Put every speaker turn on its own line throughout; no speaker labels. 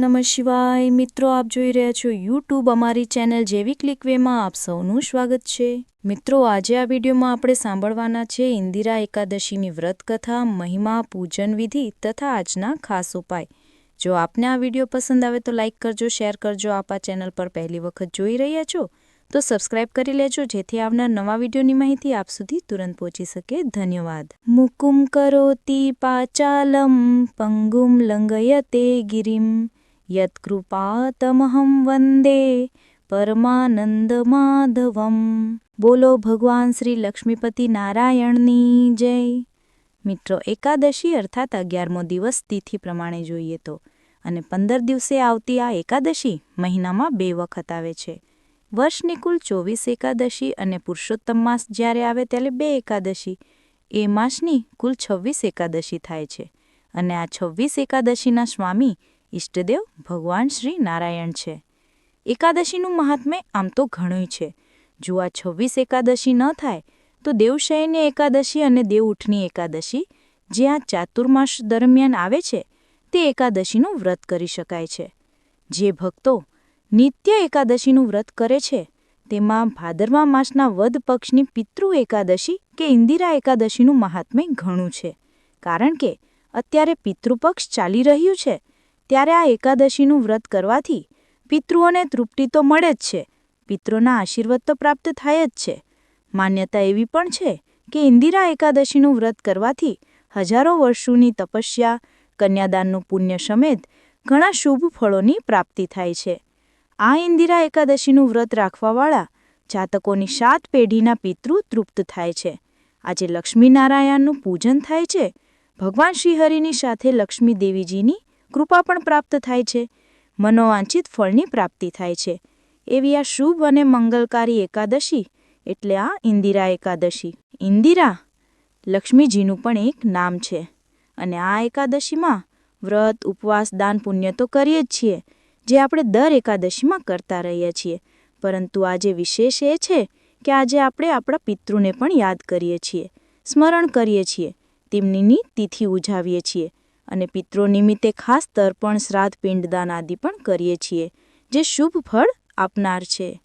નમઃ શિવાય. મિત્રો, આપ જોઈ રહ્યા છો યુટ્યુબ અમારી ચેનલ જેવી ક્લિક આપ સૌનું સ્વાગત છે. મિત્રો, આજે આ વિડીયોમાં આપણે સાંભળવાના છે ઇન્દિરા એકાદશીની વ્રત કથા મહિમા, પૂજન વિધિ તથા આજના ખાસ ઉપાય. જો આપને આ વીડિયો પસંદ આવે તો લાઇક કરજો, શેર કરજો. આપ આ ચેનલ પર પહેલી વખત જોઈ રહ્યા છો તો સબસ્ક્રાઇબ કરી લેજો, જેથી આવનાર નવા વિડીયોની માહિતી આપ સુધી તુરંત પહોંચી શકે. ધન્યવાદ. મુકુમ કરોતી પાચાલમ, પંગુમ લંગયતે ગિરિમ. યત્કૃપાતમહં વંદે પરમાનંદ માધવમ બોલો ભગવાન શ્રી લક્ષ્મીપતિ નારાયણની જય મિત્રો એકાદશી અર્થાત અગિયારમો દિવસ તિથિ પ્રમાણે જોઈએ તો, અને પંદર દિવસે આવતી આ એકાદશી મહિનામાં બે વખત આવે છે. વર્ષની કુલ ચોવીસ એકાદશી અને પુરુષોત્તમ માસ જ્યારે આવે ત્યારે બે એકાદશી. એ માસની કુલ છવ્વીસ એકાદશી થાય છે. અને આ છવ્વીસ એકાદશીના સ્વામી ઈષ્ટદેવ ભગવાન શ્રી નારાયણ છે. એકાદશીનું મહાત્મ્ય આમ તો ઘણું છે. જો આ છવ્વીસ એકાદશી ન થાય, તો દેવશયની એકાદશી અને દેવઉઠની એકાદશી, જે આ ચાતુર્માસ દરમિયાન આવે છે, તે એકાદશીનું વ્રત કરી શકાય છે. જે ભક્તો નિત્ય એકાદશીનું વ્રત કરે છે, તેમાં ભાદરવા માસના વદ પક્ષની પિતૃ એકાદશી કે ઇન્દિરા એકાદશીનું મહાત્મ્ય ઘણું છે. કારણ કે અત્યારે પિતૃપક્ષ ચાલી રહ્યું છે ત્યારે આ એકાદશીનું વ્રત કરવાથી પિતૃઓને તૃપ્તિ તો મળે જ છે, પિતૃના આશીર્વાદ તો પ્રાપ્ત થાય જ છે. માન્યતા એવી પણ છે કે ઇન્દિરા એકાદશીનું વ્રત કરવાથી હજારો વર્ષોની તપસ્યા, કન્યાદાનનું પુણ્ય સમેત ઘણા શુભ ફળોની પ્રાપ્તિ થાય છે. આ ઇન્દિરા એકાદશીનું વ્રત રાખવાવાળા જાતકોની સાત પેઢીના પિતૃ તૃપ્ત થાય છે. આજે લક્ષ્મીનારાયણનું પૂજન થાય છે. ભગવાન શ્રીહરિની સાથે લક્ષ્મી દેવીજીની કૃપા પણ પ્રાપ્ત થાય છે. મનોવાંછિત ફળની પ્રાપ્તિ થાય છે. એવી આ શુભ અને મંગલકારી એકાદશી એટલે આ ઇન્દિરા એકાદશી. ઇન્દિરા લક્ષ્મીજીનું પણ એક નામ છે. અને આ એકાદશીમાં વ્રત, ઉપવાસ, દાન, પુણ્ય તો કરીએ જ છીએ, જે આપણે દર એકાદશીમાં કરતા રહીએ છીએ. પરંતુ આજે વિશેષ એ છે કે આજે આપણે આપણા પિતૃને પણ યાદ કરીએ છીએ, સ્મરણ કરીએ છીએ તેમનીની તિથિ ઉજાવીએ છીએ. અને પિત્રો નિમિત્તે ખાસ તર્પણ શ્રાદ્ધ પિંડદાન આદિ પણ કરીએ છીએ, જે શુભ ફળ આપનાર છે.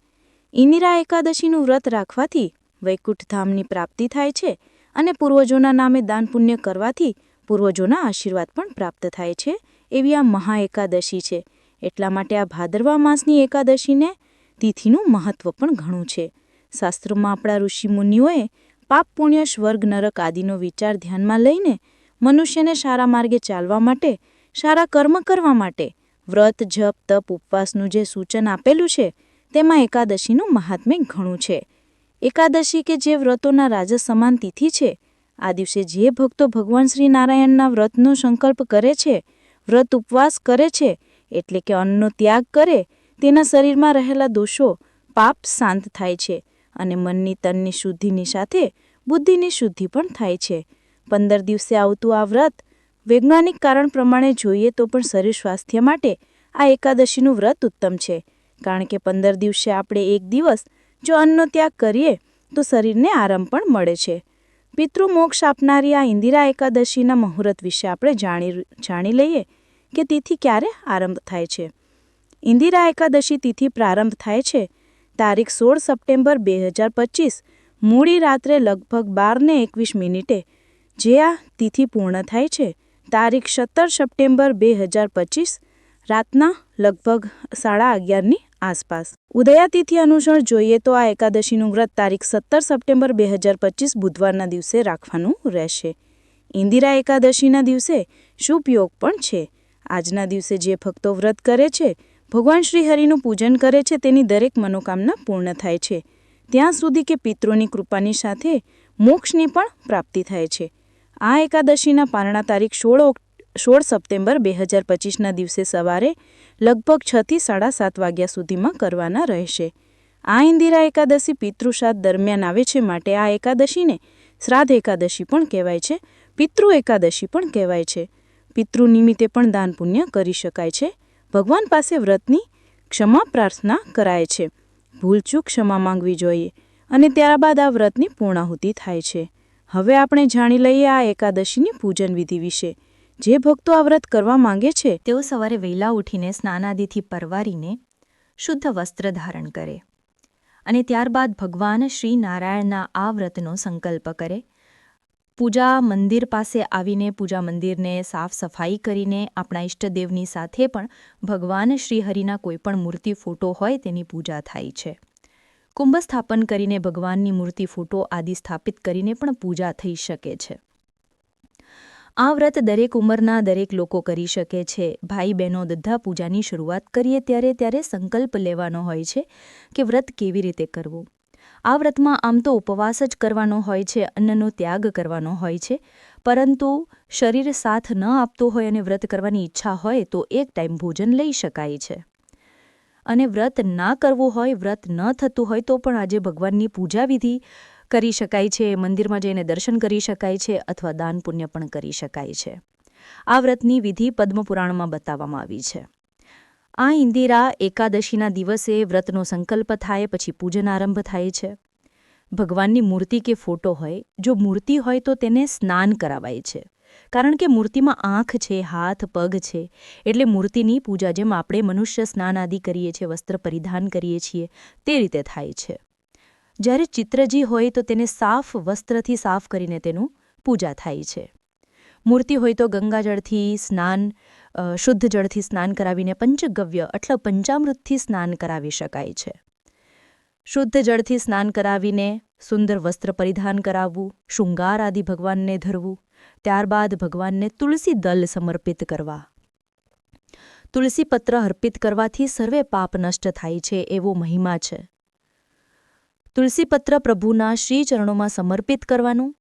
ઇન્દિરા એકાદશીનું વ્રત રાખવાથી વૈકુંઠધામની પ્રાપ્તિ થાય છે અને પૂર્વજોના નામે દાન પુણ્ય કરવાથી પૂર્વજોના આશીર્વાદ પણ પ્રાપ્ત થાય છે, એવી આ મહા એકાદશી છે. એટલા માટે આ ભાદરવા માસની એકાદશીને તિથિનું મહત્વ પણ ઘણું છે. શાસ્ત્રોમાં આપણા ઋષિમુનિઓએ પાપ પુણ્ય સ્વર્ગ નરક આદિનો વિચાર ધ્યાનમાં લઈને મનુષ્યને સારા માર્ગે ચાલવા માટે, સારા કર્મ કરવા માટે, વ્રત, જપ, તપ, ઉપવાસનું જે સૂચન આપેલું છે, તેમાં એકાદશીનું મહાત્મ્ય ઘણું છે. એકાદશી કે જે વ્રતોના રાજા સમાન તિથિ છે, આ દિવસે જે ભક્તો ભગવાન શ્રી નારાયણના વ્રતનો સંકલ્પ કરે છે, વ્રત ઉપવાસ કરે છે, એટલે કે અન્નનો ત્યાગ કરે, તેના શરીરમાં રહેલા દોષો, પાપ શાંત થાય છે અને મનની તનની શુદ્ધિની સાથે બુદ્ધિની શુદ્ધિ પણ થાય છે. પંદર દિવસે આવતું આ વ્રત વૈજ્ઞાનિક કારણ પ્રમાણે જોઈએ તો પણ શરીર સ્વાસ્થ્ય માટે આ એકાદશીનું વ્રત ઉત્તમ છે. કારણ કે પંદર દિવસે આપણે એક દિવસ જો અન્નનો ત્યાગ કરીએ, તો શરીરને આરામ પણ મળે છે. પિતૃમોક્ષ આપનારી આ ઇન્દિરા એકાદશીના મુહૂર્ત વિશે આપણે જાણી જાણી લઈએ કે તિથિ ક્યારે આરંભ થાય છે. ઇન્દિરા એકાદશી તિથિ પ્રારંભ થાય છે તારીખ સોળ સપ્ટેમ્બર બે હજાર પચીસ, મૂડી રાત્રે લગભગ બારને એકવીસ મિનિટે જે આ તિથિ પૂર્ણ થાય છે, તારીખ સત્તર સપ્ટેમ્બર બે હજાર પચીસ, રાતના લગભગ સાડા અગિયારની આસપાસ. ઉદયાતિથિ અનુસાર જોઈએ તો આ એકાદશીનું વ્રત તારીખ સત્તર સપ્ટેમ્બર બે હજાર પચીસ બુધવારના દિવસે રાખવાનું રહેશે. ઇન્દિરા એકાદશીના દિવસે શુભયોગ પણ છે. આજના દિવસે જે ભક્તો વ્રત કરે છે, ભગવાન શ્રીહરિનું પૂજન કરે છે, તેની દરેક મનોકામના પૂર્ણ થાય છે. ત્યાં સુધી કે પિતૃની કૃપાની સાથે મોક્ષની પણ પ્રાપ્તિ થાય છે. આ એકાદશીના પારણા તારીખ સોળ સોળ સપ્ટેમ્બર બે હજાર પચીસના દિવસે સવારે લગભગ છથી સાડા સાત વાગ્યા સુધીમાં કરવાના રહેશે. આ ઇન્દિરા એકાદશી પિતૃશ્રાદ્ધ દરમિયાન આવે છે માટે આ એકાદશીને શ્રાદ્ધ એકાદશી પણ કહેવાય છે, પિતૃ એકાદશી પણ કહેવાય છે. પિતૃ નિમિત્તે પણ દાન પુણ્ય કરી શકાય છે. ભગવાન પાસે વ્રતની ક્ષમા પ્રાર્થના કરાય છે. ભૂલચૂક ક્ષમા માંગવી જોઈએ અને ત્યારબાદ આ વ્રતની પૂર્ણાહુતિ થાય છે. હવે આપણે જાણી લઈએ આ એકાદશીની પૂજન વિધિ વિશે. જે ભક્તો આ વ્રત કરવા માંગે છે,
તેઓ સવારે વહેલા ઉઠીને સ્નાનાદિથી પરવારીને શુદ્ધ વસ્ત્ર ધારણ કરે અને ત્યારબાદ ભગવાન શ્રી નારાયણના આ વ્રતનો સંકલ્પ કરે. પૂજા મંદિર પાસે આવીને પૂજા મંદિરને સાફ સફાઈ કરીને આપણા ઈષ્ટદેવની સાથે પણ ભગવાન શ્રીહરિના કોઈપણ મૂર્તિ, ફોટો હોય તેની પૂજા થાય છે. કુંભ સ્થાપન કરીને ભગવાનની મૂર્તિ ફોટો આદિ સ્થાપિત કરીને પણ પૂજા થઈ શકે છે. આ વ્રત દરેક ઉંમરના દરેક લોકો કરી શકે છે. ભાઈ બહેનો દધ્ધા પૂજાની શરૂઆત કરીએ ત્યારે ત્યારે સંકલ્પ લેવાનો હોય છે કે વ્રત કેવી રીતે કરવું. આ વ્રતમાં આમ તો ઉપવાસ જ કરવાનો હોય છે, અન્નનો ત્યાગ કરવાનો હોય છે. પરંતુ શરીર સાથ ન આપતું હોય અને વ્રત કરવાની ઈચ્છા હોય તો એક ટાઈમ ભોજન લઈ શકાય છે. અને વ્રત ના કરવું હોય, વ્રત ન થતું હોય તો પણ આજે ભગવાનની પૂજા વિધિ કરી શકાય છે, મંદિરમાં જઈને દર્શન કરી શકાય છે અથવા દાન પુણ્ય પણ કરી શકાય છે. આ વ્રતની વિધિ પદ્મપુરાણમાં બતાવવામાં આવી છે. આ ઇન્દિરા એકાદશીના દિવસે વ્રતનો સંકલ્પ થાય, પછી પૂજન આરંભ થાય છે. ભગવાનની મૂર્તિ કે ફોટો હોય, જો મૂર્તિ હોય તો તેને સ્નાન કરાવાય છે. કારણ કે મૂર્તિમાં આંખ છે, હાથ, પગ છે, એટલે મૂર્તિની પૂજા જેમ આપણે મનુષ્ય સ્નાન આદિ કરીએ છીએ, વસ્ત્ર પરિધાન કરીએ છીએ, તે રીતે થાય છે. જ્યારે ચિત્રજી હોય તો તેને સાફ વસ્ત્રથી સાફ કરીને તેનું પૂજા થાય છે. મૂર્તિ હોય તો ગંગાજળથી સ્નાન શુદ્ધ જળથી સ્નાન કરાવીને પંચગવ્ય એટલે પંચામૃતથી સ્નાન કરાવી શકાય છે. શુદ્ધ જળથી સ્નાન કરાવીને સુંદર વસ્ત્ર પરિધાન કરાવવું, શૃંગાર આદિ ભગવાનને ધરવું ત્યારબાદ ભગવાનને તુલસી દલ સમર્પિત કરવા. તુલસી પત્ર અર્પિત કરવાથી સર્વે પાપ નષ્ટ થાય છે એવો મહિમા છે. તુલસીપત્ર પ્રભુના શ્રી ચરણોમાં સમર્પિત કરવાનું.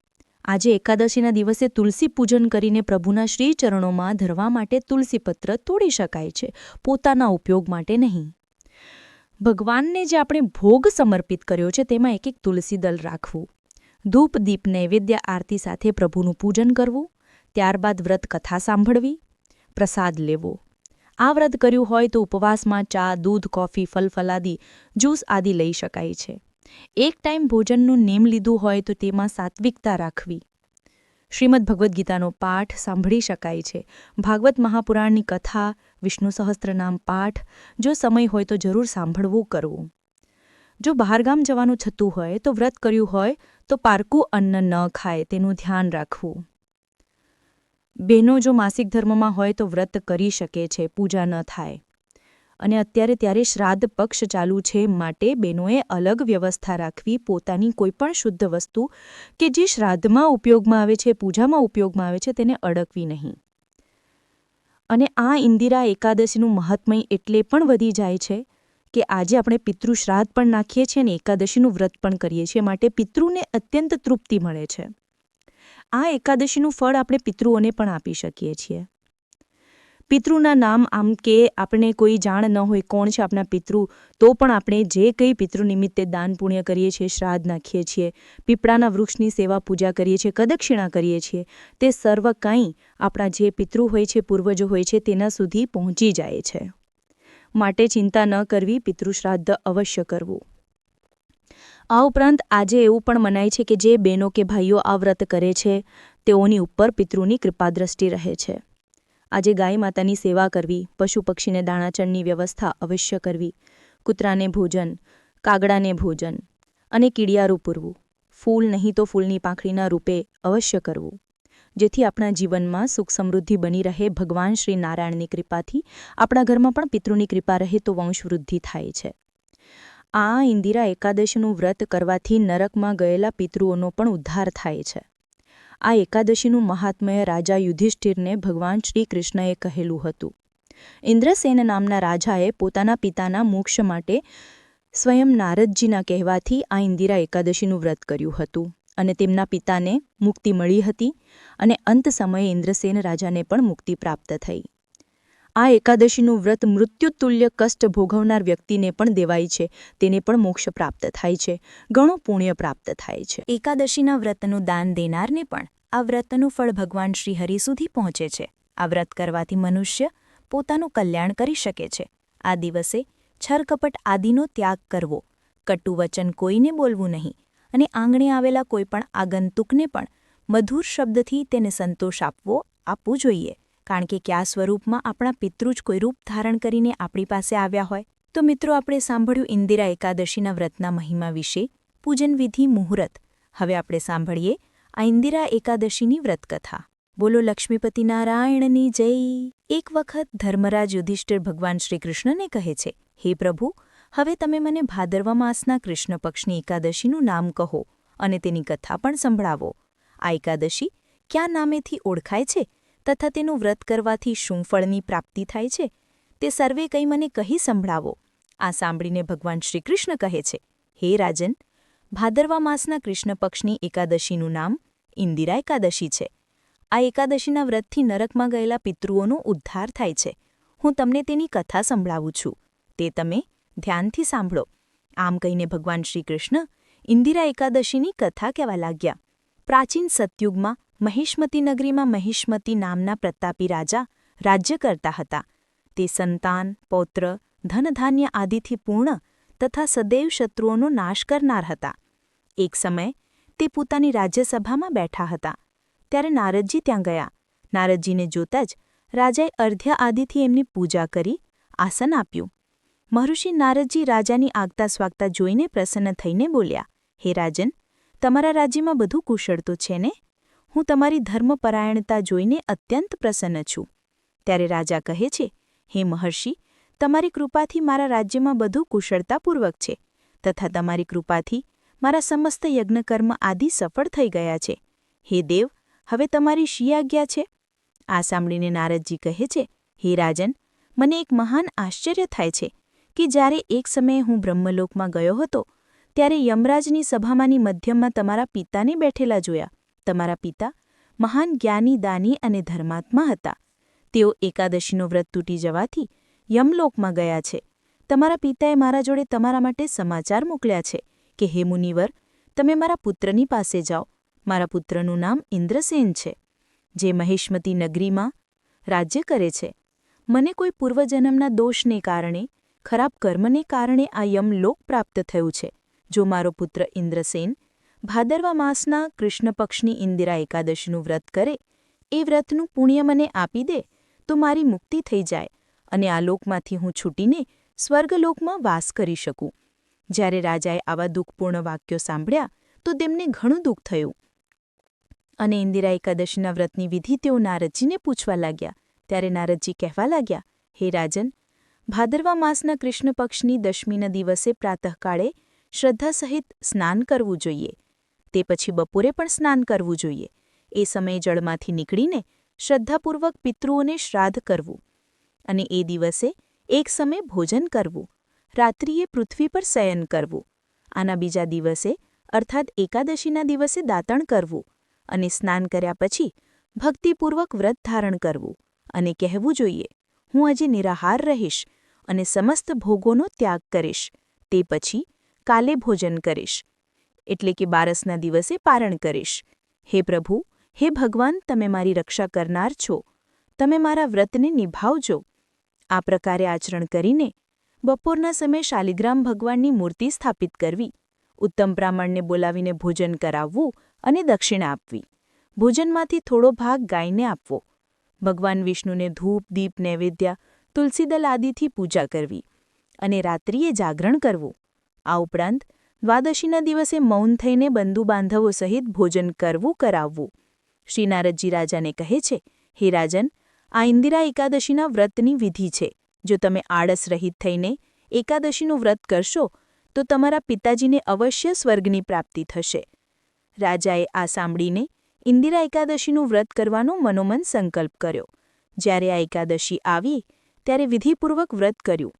આજે એકાદશીના દિવસે તુલસી પૂજન કરીને પ્રભુના શ્રી ચરણોમાં ધરવા માટે તુલસીપત્ર તોડી શકાય છે, પોતાના ઉપયોગ માટે નહીં. ભગવાનને જે આપણે ભોગ સમર્પિત કર્યો છે તેમાં એક એક તુલસી દલ રાખવું. ધૂપ દીપ નૈવેદ્ય આરતી સાથે પ્રભુનું પૂજન કરવું, ત્યારબાદ વ્રત કથા સાંભળવી, પ્રસાદ લેવો. આ વ્રત કર્યું હોય તો ઉપવાસમાં ચા, દૂધ, કોફી, ફલ ફલાદી, જ્યુસ આદિ લઈ શકાય છે. એક ટાઈમ ભોજનનું નેમ લીધું હોય તો તેમાં સાત્વિકતા રાખવી. શ્રીમદ ભગવદ્ ગીતાનો પાઠ સાંભળી શકાય છે. ભાગવત મહાપુરાણની કથા, વિષ્ણુ સહસ્ત્રનામ પાઠ, જો સમય હોય તો જરૂર સાંભળવું કરવું. જો બહારગામ જવાનું થતું હોય તો વ્રત કર્યું હોય તો પારકું અન્ન ન ખાય, તેનું ધ્યાન રાખવું. બહેનો જો માસિક ધર્મમાં હોય તો વ્રત કરી શકે છે, પૂજા ન થાય. અને અત્યારે ત્યારે શ્રાદ્ધ પક્ષ ચાલુ છે માટે બહેનોએ અલગ વ્યવસ્થા રાખવી, પોતાની કોઈપણ શુદ્ધ વસ્તુ કે જે શ્રાદ્ધમાં ઉપયોગમાં આવે છે, પૂજામાં ઉપયોગમાં આવે છે, તેને અડકવી નહીં. અને આ ઇન્દિરા એકાદશીનું મહાત્મય એટલે પણ વધી જાય છે. કે આજે આપણે પિતૃ શ્રાદ્ધ પણ નાખીએ છીએ અને એકાદશીનું વ્રત પણ કરીએ છીએ માટે પિતૃને અત્યંત તૃપ્તિ મળે છે. આ એકાદશીનું ફળ આપણે પિતૃઓને પણ આપી શકીએ છીએ. પિતૃના નામ આમ કે આપણે કોઈ જાણ ન હોય કોણ છે આપણા પિતૃ, તો પણ આપણે જે કંઈ પિતૃ નિમિત્તે દાન પુણ્ય કરીએ છીએ, શ્રાદ્ધ નાખીએ છીએ, પીપળાના વૃક્ષની સેવા પૂજા કરીએ છીએ, કદક્ષિણા કરીએ છીએ, તે સર્વ કંઈ આપણા જે પિતૃ હોય છે, પૂર્વજો હોય છે, તેના સુધી પહોંચી જાય છે. માટે ચિંતા ન કરવી, પિતૃશ્રાદ્ધ અવશ્ય કરવું. આ ઉપરાંત આજે એવું પણ મનાય છે કે જે બહેનો કે ભાઈઓ આ વ્રત કરે છે, તેઓની ઉપર પિતૃની કૃપાદ્રષ્ટિ રહે છે. આજે ગાય માતાની સેવા કરવી, પશુ પક્ષીને દાણાચણની વ્યવસ્થા અવશ્ય કરવી, કૂતરાને ભોજન, કાગડાને ભોજન અને કીડિયારું પૂરવું. ફૂલ નહીં તો ફૂલની પાંખડીના રૂપે અવશ્ય કરવું. જેથી આપણા જીવનમાં સુખ સમૃદ્ધિ બની રહે. ભગવાન શ્રી નારાયણની કૃપાથી આપણા ઘરમાં પણ પિતૃની કૃપા રહે તો વંશવૃદ્ધિ થાય છે. આ ઇન્દિરા એકાદશીનું વ્રત કરવાથી નરકમાં ગયેલા પિતૃઓનો પણ ઉદ્ધાર થાય છે. આ એકાદશીનું મહાત્મય રાજા યુધિષ્ઠિરને ભગવાન શ્રી કૃષ્ણએ કહેલું હતું. ઇન્દ્રસેન નામના રાજાએ પોતાના પિતાના મોક્ષ માટે સ્વયં નારદજીના કહેવાથી આ ઇન્દિરા એકાદશીનું વ્રત કર્યું હતું. અને તેમના પિતાને મુક્તિ મળી હતી અને અંત સમયે ઇન્દ્રસેન રાજાને પણ મુક્તિ પ્રાપ્ત થઈ. આ એકાદશીનું વ્રત મૃત્યુતુલ્ય કષ્ટ ભોગવનાર વ્યક્તિને પણ દેવાય છે, તેને પણ મોક્ષ પ્રાપ્ત થાય છે, ઘણું પુણ્ય પ્રાપ્ત થાય છે.
એકાદશીના વ્રતનું દાન દેનારને પણ આ વ્રતનું ફળ ભગવાન શ્રીહરિ સુધી પહોંચે છે. આ વ્રત કરવાથી મનુષ્ય પોતાનું કલ્યાણ કરી શકે છે. આ દિવસે છરકપટ આદિનો ત્યાગ કરવો. કટુ વચન કોઈને બોલવું નહીં. અને આંગણે આવેલા કોઈપણ આગંતુકને પણ મધુર શબ્દથી તેને સંતોષ આપવો, આપવું જોઈએ. કારણ કે કયા સ્વરૂપમાં આપણા પિતૃ જ કોઈ રૂપ ધારણ કરીને આપણી પાસે આવ્યા હોય? તો મિત્રો, આપણે સાંભળ્યું ઇન્દિરા એકાદશીના વ્રતના મહિમા વિશે પૂજન વિધિ મુહૂર્ત. હવે આપણે સાંભળીએ આ ઇન્દિરા એકાદશીની વ્રતકથા. બોલો લક્ષ્મીપતિ નારાયણની જય. એક વખત ધર્મરાજ યુધિષ્ઠિર ભગવાન શ્રીકૃષ્ણને કહે છે, હે પ્રભુ હવે તમે મને ભાદરવા માસના કૃષ્ણ પક્ષની એકાદશીનું નામ કહો અને તેની કથા પણ સંભળાવો. આ એકાદશી ક્યાં નામેથી ઓળખાય છે તથા તેનું વ્રત કરવાથી શું ફળની પ્રાપ્તિ થાય છે તે સર્વે કંઈ મને કહી સંભળાવો. આ સાંભળીને ભગવાન શ્રીકૃષ્ણ કહે છે, હે રાજન, ભાદરવા માસના કૃષ્ણ પક્ષની એકાદશીનું નામ ઇન્દિરા એકાદશી છે. આ એકાદશીના વ્રતથી નરકમાં ગયેલા પિતૃઓનો ઉદ્ધાર થાય છે. હું તમને તેની કથા સંભળાવું છું. તે તમે ધ્યાનથી સાંભળો. આમ કહીને ભગવાન શ્રીકૃષ્ણ ઇન્દિરા એકાદશીની કથા કહેવા લાગ્યા. પ્રાચીન સતયુગમાં મહિષ્મતી નગરીમાં મહિષ્મતી નામના પ્રતાપી રાજા રાજ્ય કરતા હતા. તે સંતાન, પૌત્ર, ધનધાન્ય આદિથી પૂર્ણ તથા સદૈવ શત્રુઓનો નાશ કરનાર હતા. એક સમયે તે પોતાની રાજ્યસભામાં બેઠા હતા. ત્યારે નારદજી ત્યાં ગયા. નારદજીને જોતા જ રાજાએ અર્ધ્ય આદિથી એમની પૂજા કરી, આસન આપ્યું. મહર્ષિ નારદજી રાજાની આગતા સ્વાગતા જોઈને પ્રસન્ન થઈને બોલ્યા, હે રાજન, તમારા રાજ્યમાં બધું કુશળ તો છે ને? હું તમારી ધર્મપરાયણતા જોઈને અત્યંત પ્રસન્ન છું. ત્યારે રાજા કહે છે, હે મહર્ષિ, તમારી કૃપાથી મારા રાજ્યમાં બધું કુશળતાપૂર્વક છે, તથા તમારી કૃપાથી મારા સમસ્ત યજ્ઞકર્મ આદિ સફળ થઈ ગયા છે. હે દેવ, હવે તમારી શી આજ્ઞા છે? આ સાંભળીને નારદજી કહે છે, હે રાજન, મને એક મહાન આશ્ચર્ય થાય છે. કે જ્યારે એક સમયે હું બ્રહ્મલોકમાં ગયો હતો, ત્યારે યમરાજની સભામાંની મધ્યમાં તમારા પિતાને બેઠેલા જોયા. તમારા પિતા મહાન જ્ઞાની, દાની અને ધર્માત્મા હતા. તેઓ એકાદશીનો વ્રત તૂટી જવાથી યમલોકમાં ગયા છે. તમારા પિતાએ મારા જોડે તમારા માટે સમાચાર મોકલ્યા છે કે, હે મુનિવર, તમે મારા પુત્રની પાસે જાઓ. મારા પુત્રનું નામ ઇન્દ્રસેન છે, જે મહેશમતી નગરીમાં રાજ્ય કરે છે. મને કોઈ પૂર્વજન્મના દોષને કારણે ખરાબ કર્મને કારણે આ યમ લોક પ્રાપ્ત થયું છે. જો મારો પુત્ર ઇન્દ્રસેન ભાદરવા માસના કૃષ્ણ પક્ષની ઇન્દિરા એકાદશીનું વ્રત કરે, એ વ્રતનું પુણ્ય મને આપી દે, તો મારી મુક્તિ થઈ જાય અને આ લોકમાંથી હું છૂટીને સ્વર્ગલોકમાં વાસ કરી શકું. જ્યારે રાજાએ આવા દુઃખપૂર્ણ વાક્યો સાંભળ્યા, તો તેમને ઘણું દુઃખ થયું. અને ઇન્દિરા એકાદશીના વ્રતની વિધિ તેઓ નારદજીને પૂછવા લાગ્યા. ત્યારે નારદજી કહેવા લાગ્યા, હે રાજન ભાદરવા માસના કૃષ્ણ પક્ષની દશમીના દિવસે પ્રાતઃકાળે શ્રદ્ધા સહિત સ્નાન કરવું જોઈએ. તે પછી બપોરે પણ સ્નાન કરવું જોઈએ. એ સમયે જળમાંથી નીકળીને શ્રદ્ધાપૂર્વક પિતૃઓને શ્રાદ્ધ કરવું. અને એ દિવસે એક સમયે ભોજન કરવું. રાત્રિએ પૃથ્વી પર શયન કરવું. આના બીજા દિવસે, અર્થાત એકાદશીના દિવસે દાંતણ કરવું અને સ્નાન કર્યા પછી ભક્તિપૂર્વક વ્રત ધારણ કરવું અને કહેવું જોઈએ, હું આજે નિરાહાર રહીશ. અને સમસ્ત ભોગોનો ત્યાગ કરીશ. તે પછી કાલે ભોજન કરીશ. એટલે કે બારસના દિવસે પારણ કરીશ. હે પ્રભુ, હે ભગવાન, તમે મારી રક્ષા કરનાર છો. તમે મારા વ્રતને નિભાવજો. આ પ્રકારે આચરણ કરીને બપોરના સમયે શાલિગ્રામ ભગવાનની મૂર્તિ સ્થાપિત કરવી, ઉત્તમ બ્રાહ્મણને બોલાવીને ભોજન કરાવવું અને દક્ષિણા આપવી. ભોજનમાંથી થોડો ભાગ ગાયને આપવો. ભગવાન વિષ્ણુને ધૂપ, દીપ, નૈવેદ્ય તુલસીદલ આદિથી પૂજા કરવી અને રાત્રિએ જાગરણ કરવું. આ ઉપરાંત દ્વાદશીના દિવસે મૌન થઈને બંધુ બાંધવો સહિત ભોજન કરવું, કરાવવું. શ્રી નારદજી રાજાને કહે છે, હે રાજન, આ ઇન્દિરા એકાદશીના વ્રતની વિધિ છે. જો તમે આળસ રહિત થઈને એકાદશીનું વ્રત કરશો, તો તમારા પિતાજીને અવશ્ય સ્વર્ગની પ્રાપ્તિ થશે. રાજાએ આ સાંભળીને ઇન્દિરા એકાદશીનું વ્રત કરવાનો મનોમન સંકલ્પ કર્યો. જ્યારે આ એકાદશી આવી ત્યારે વિધિપૂર્વક વ્રત કર્યું.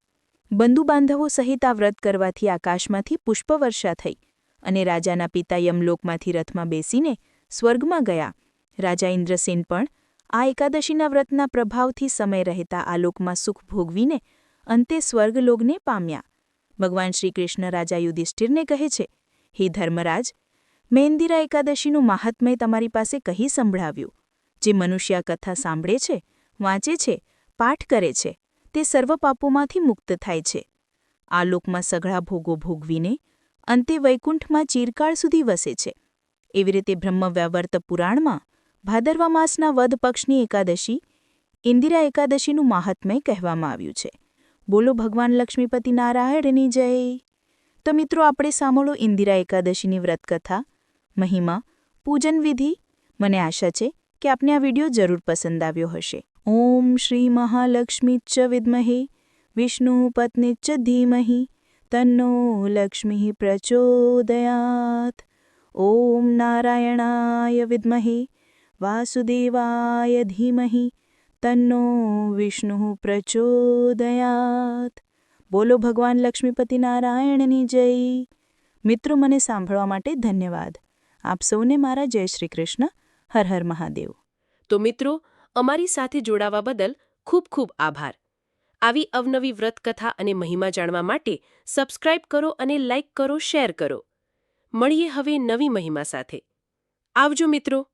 બંધુબાંધવો સહિત આ વ્રત કરવાથી આકાશમાંથી પુષ્પવર્ષા થઈ અને રાજાના પિતા યમલોકમાંથી રથમાં બેસીને સ્વર્ગમાં ગયા. રાજા ઇન્દ્રસેન પણ આ એકાદશીના વ્રતના પ્રભાવથી સમય રહેતા આલોકમાં સુખ ભોગવીને અંતે સ્વર્ગલોકને પામ્યા. ભગવાન શ્રીકૃષ્ણ રાજા યુધિષ્ઠિરને કહે છે, હે ધર્મરાજ મેં એકાદશીનું મહાત્મય તમારી પાસે કહી સંભળાવ્યું. જે મનુષ્ય કથા સાંભળે છે, વાંચે છે પાઠ કરે છે, તે સર્વ પાપોમાંથી મુક્ત થાય છે. આ લોકમાં સઘળા ભોગો ભોગવીને અંતે વૈકુંઠમાં ચિરકાળ સુધી વસે છે. એવી રીતે બ્રહ્મવ્યાવર્ત પુરાણમાં ભાદરવા માસના વધ પક્ષની એકાદશી ઇન્દિરા એકાદશીનું મહાત્મય કહેવામાં આવ્યું છે. બોલો ભગવાન લક્ષ્મીપતિ નારાયણની જય. તો મિત્રો, આપણે સાંભળો ઇન્દિરા એકાદશીની વ્રતકથા, મહિમા પૂજન વિધિ મને આશા છે કે આપને આ વીડિયો જરૂર પસંદ આવ્યો હશે. ઓમ શ્રી મહાલક્ષ્મી ચ વિદ્મહે વિષ્ણુ પત્ની ચ ધીમહિ તન્નો લક્ષ્મી પ્રચોદયાત ઓમ નારાયણાય વિદ્મહે વાસુદેવાય ધીમહિ તન્નો વિષ્ણુ પ્રચોદયાત બોલો ભગવાન લક્ષ્મીપતિ નારાયણની જય મિત્રો મને સાંભળવા માટે ધન્યવાદ. આપ સૌને મારા જય શ્રી કૃષ્ણ. હર હર મહાદેવ.
તો મિત્રો અમારી સાથે જોડાવા બદલ ખૂબ ખૂબ આભાર. આવી અવનવી વ્રતકથા અને મહિમા જાણવા માટે સબસ્ક્રાઇબ કરો અને લાઇક કરો, શેર કરો. મળીએ હવે નવી મહિમા સાથે. આવજો મિત્રો.